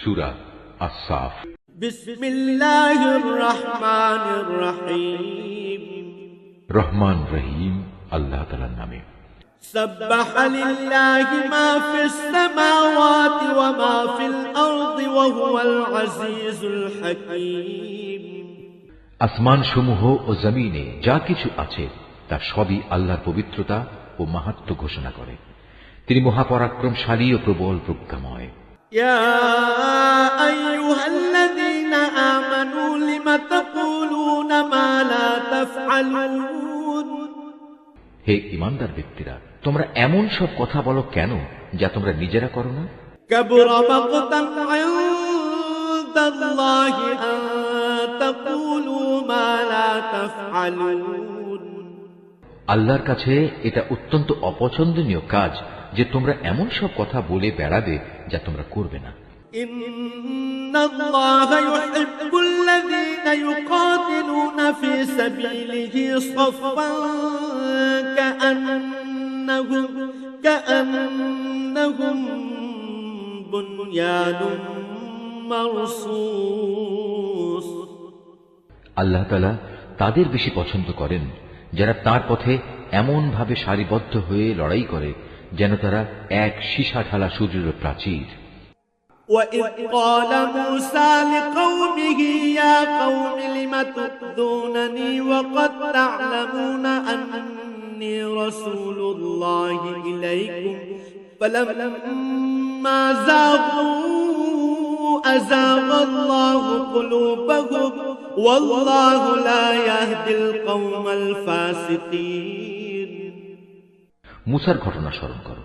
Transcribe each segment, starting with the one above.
সুরা আসাফ بسم الله الرحمن الرحيم রহমান রহিম আল্লাহ তালার নামে سبح لله ما في السماوات وما في الأرض وهو العزيز الحكيم আসমান সমূহ ও জমিনে যা কিছু আছে তা সবই আল্লাহর পবিত্রতা ও মাহাত্ম ঘোষণা করে তিনি মহাপরাক্রমশালী ও প্রবল প্রজ্ঞাময় يا أيها الذين آمنوا لم تقولون ما لا تفعلون হে ইমানদার ব্যক্তিরা তোমরা এমন সব কথা বলো কেন যা তোমরা নিজেরা করো না كبر مقتا عند الله أن تقولوا ما لا تفعلون আল্লাহর কাছে এটা অত্যন্ত অপছন্দনীয় কাজ যে তোমরা এমন সব কথা বলে বেড়াবে যা তোমরা করবে না। আল্লাহ তালা তাদের বেশি পছন্দ করেন যারা তার পথে এমনভাবে সারিবদ্ধ হয়ে লড়াই করে যেন তারা এক সীসা ঢালা সূর্যের প্রাচীর وإذ قال موسى لقومه يا قوم لم تؤذونني وقد تعلمون أني رسول الله إليكم فلما زاغوا أزاغ الله قلوبهم والله لا يهدي القوم الفاسقين মুসার ঘটনা স্মরণ করো।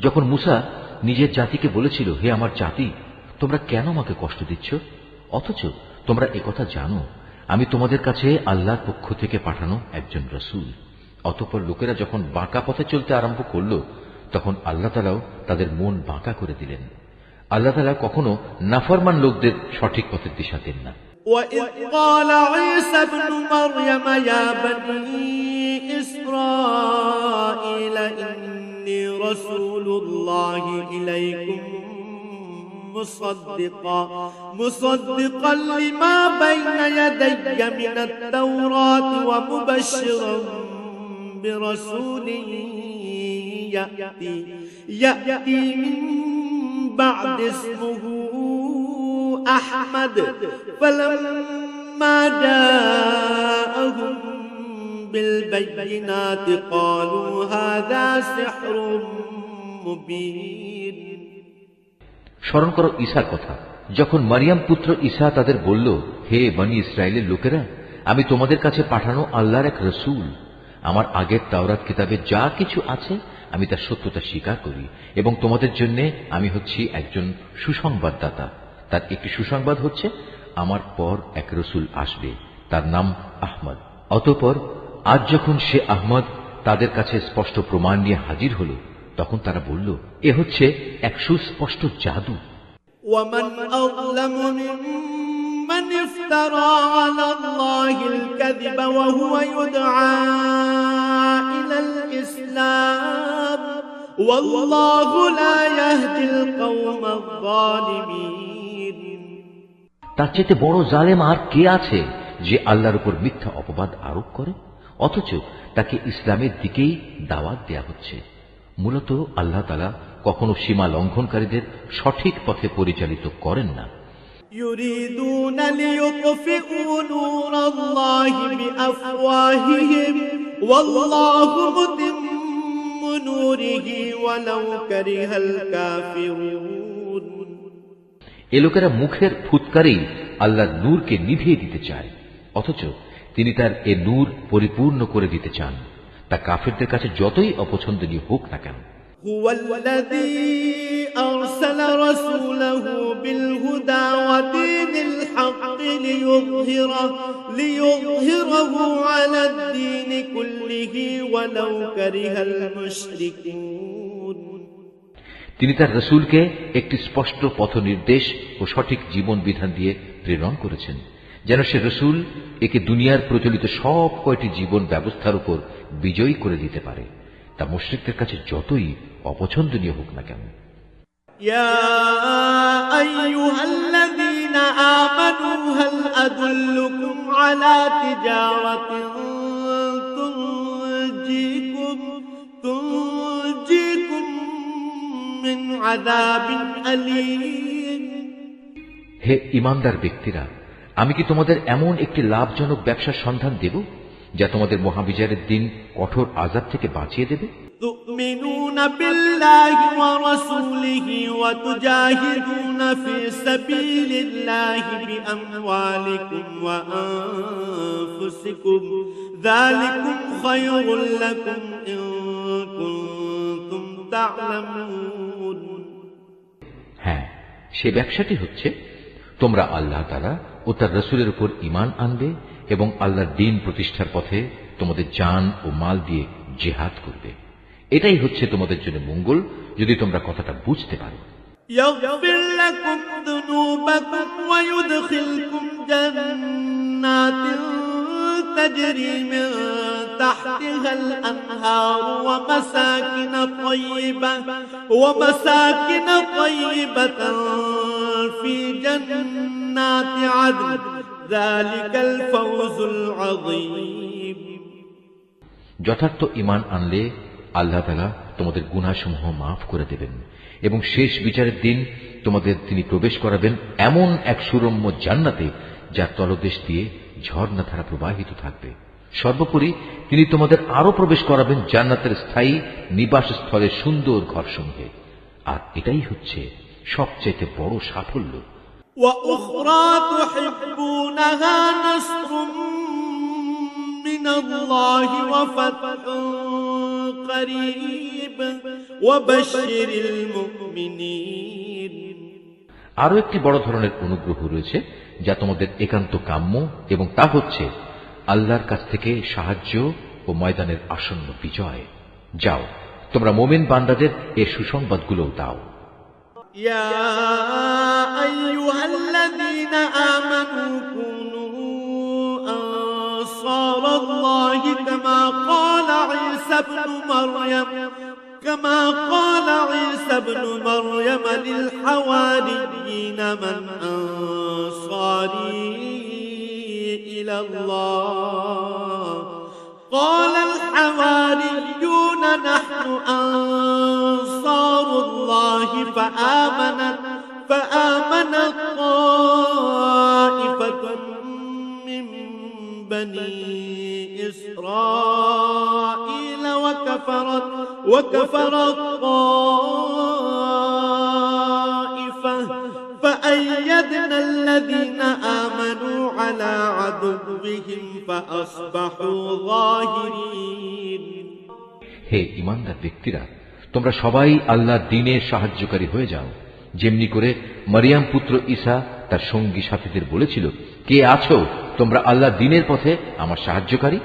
যখন মুসা নিজের জাতিকে বলেছিল, হে আমার জাতি, তোমরা কেন আমাকে কষ্ট দিচ্ছ? অথচ তোমরা একথা জানো, আমি তোমাদের কাছে আল্লাহর পক্ষ থেকে পাঠানো একজন রসুল। অতঃপর লোকেরা যখন বাঁকা পথে চলতে আরম্ভ করল, তখন আল্লাহ তালাও তাদের মন বাঁকা করে দিলেন। আল্লাহ তালা কখনো নাফরমান লোকদের সঠিক পথের দিশা দেন না। وإذ قال عيسى ابن مريم يا بني إسرائيل إني رسول الله إليكم مصدقا مصدقا لما بين يدي من التوراة ومبشرا برسول يأتي يأتي من بعد اسمه أحمد فلما جاءهم بالبينات قالوا هذا سحر مبين স্মরণ করো ঈশার কথা যখন মারিয়াম পুত্র ঈশা তাদের বলল হে বনি ইসরায়েলের লোকেরা আমি তোমাদের কাছে পাঠানো আল্লাহর এক রসুল আমার আগের তাওরাত কিতাবে যা কিছু আছে আমি তার সত্যতা স্বীকার করি এবং তোমাদের জন্য আমি হচ্ছি একজন সুসংবাদদাতা তার একটি সুসংবাদ হচ্ছে আমার পর এক রসুল আসবে তার নাম আহমদ অতঃপর আজ যখন সে আহমদ তাদের কাছে স্পষ্ট প্রমাণ নিয়ে হাজির হলো তখন তারা বলল এ হচ্ছে এক সুস্পষ্ট জাদু ومن أظلم ممن افترى على الله الكذب وهو يدعى إلى الإسلام والله لا يهدي القوم الظالمين তার চেয়ে বড় জালেম আর কে আছে যে আল্লাহর উপর মিথ্যা অপবাদ আরোপ করে অথচ তাকে ইসলামের দিকেই দাওয়াত দেয়া হচ্ছে মূলত আল্লাহ তালা কখনো সীমা লঙ্ঘনকারীদের সঠিক পথে পরিচালিত করেন না يريدون ليطفئوا نور الله بأفواههم والله متم نوره ولو كره الكافرون এ লোকেরা মুখের ফুৎকারেই আল্লাহর নূরকে নিভিয়ে দিতে চায় অথচ তিনি তার এ নূর পরিপূর্ণ করে দিতে চান তা কাফেরদের কাছে যতই অপছন্দনীয় হোক না কেন هو الذي أرسل رسوله بالهدى ودين الحق ليظهره, ليظهره على الدين كله ولو كره المشركون তিনি তার রসুলকে একটি স্পষ্ট পথ নির্দেশ ও সঠিক জীবন বিধান দিয়ে প্রেরণ করেছেন, যেন সে রসুল একে দুনিয়ার প্রচলিত সব কয়টি জীবন ব্যবস্থার উপর বিজয়ী করে দিতে পারে। তা মুশ্রিকদের কাছে যতই অপছন্দনীয় হোক না কেন। আদুল্লুকুম আলা তিজাওয়াতিন হে ইমানদার ব্যক্তিরা আমি কি তোমাদের এমন একটি লাভজনক ব্যবসার সন্ধান দেব যা তোমাদের মহাবিচারের দিন কঠোর আজাব থেকে বাঁচিয়ে দেবে تؤمنون بالله ورسوله وتجاهدون في سبيل الله بأموالكم وأنفسكم ذلكم خير لكم إن كنتم تعلمون হ্যাঁ সে ব্যবসাটি হচ্ছে তোমরা আল্লাহ তালা ও তার রসুলের উপর ইমান আনবে এবং আল্লাহর দিন প্রতিষ্ঠার পথে তোমাদের জান ও মাল দিয়ে জেহাদ করবে এটাই হচ্ছে তোমাদের জন্য মঙ্গল যদি তোমরা কথাটা বুঝতে পারো يغفر لكم ذنوبكم ويدخلكم جنات تجري من تحتها الأنهار ومساكن طيبة ومساكن طيبة في جنات عدن ذلك الفوز العظيم যথার্থ ইমান আনলে আল্লাহ তালা তোমাদের গুনাসমূহ মাফ করে দেবেন এবং শেষ বিচারের দিন তোমাদের তিনি প্রবেশ করাবেন এমন এক সুরম্য জান্নাতে যার তলদেশ দিয়ে ঝর্ণা ধারা প্রবাহিত থাকবে সর্বোপরি তিনি তোমাদের আরো প্রবেশ করাবেন জান্নাতের স্থায়ী নিবাস স্থলের সুন্দর ঘরসমূহে আর এটাই হচ্ছে সবচাইতে বড় সাফল্য وأخرى تحبونها نصر من الله وفتح قريب وبشر المؤمنين আরো একটি বড় ধরনের অনুগ্রহ রয়েছে যা তোমাদের একান্ত কাম্য এবং তা হচ্ছে আল্লাহর কাছ থেকে সাহায্য ও ময়দানের আসন্ন বিজয় যাও তোমরা মোমেন বান্দাদের এ সুসংবাদগুলোও দাও يا أيها الذين آمنوا كونوا أنصار الله كما قال عيسى ابن مريم كما قال عيسى ابن مريم للحواريين من أنصاري إلى الله. قال الحواريون نحن أنصار الله فآمنت فآمنت طائفة من بني إسرائيل وكفرت وكفرت طائفة فأيدنا الذين آمنوا على عدوهم فأصبحوا ظاهرين হে ইমানদার ব্যক্তিরা তোমরা সবাই আল্লাহর দিনের সাহায্যকারী হয়ে যাও যেমনি করে মারিয়াম পুত্র ঈসা তার সঙ্গী সাথীদের বলেছিল কে আছো তোমরা আল্লাহ দিনের পথে আমার সাহায্যকারী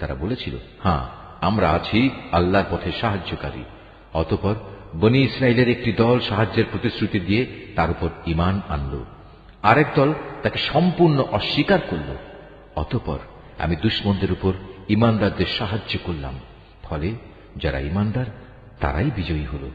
তারা বলেছিল হ্যাঁ আমরা আছি আল্লাহর পথে সাহায্যকারী অতপর বনি ইসরায়েলের একটি দল সাহায্যের প্রতিশ্রুতি দিয়ে তার উপর ইমান আনল। আরেক দল তাকে সম্পূর্ণ অস্বীকার করল। অতপর আমি দুশ্মনদের উপর ইমানদারদের সাহায্য করলাম। ফলে যারা ইমানদার তারাই বিজয়ী হলো।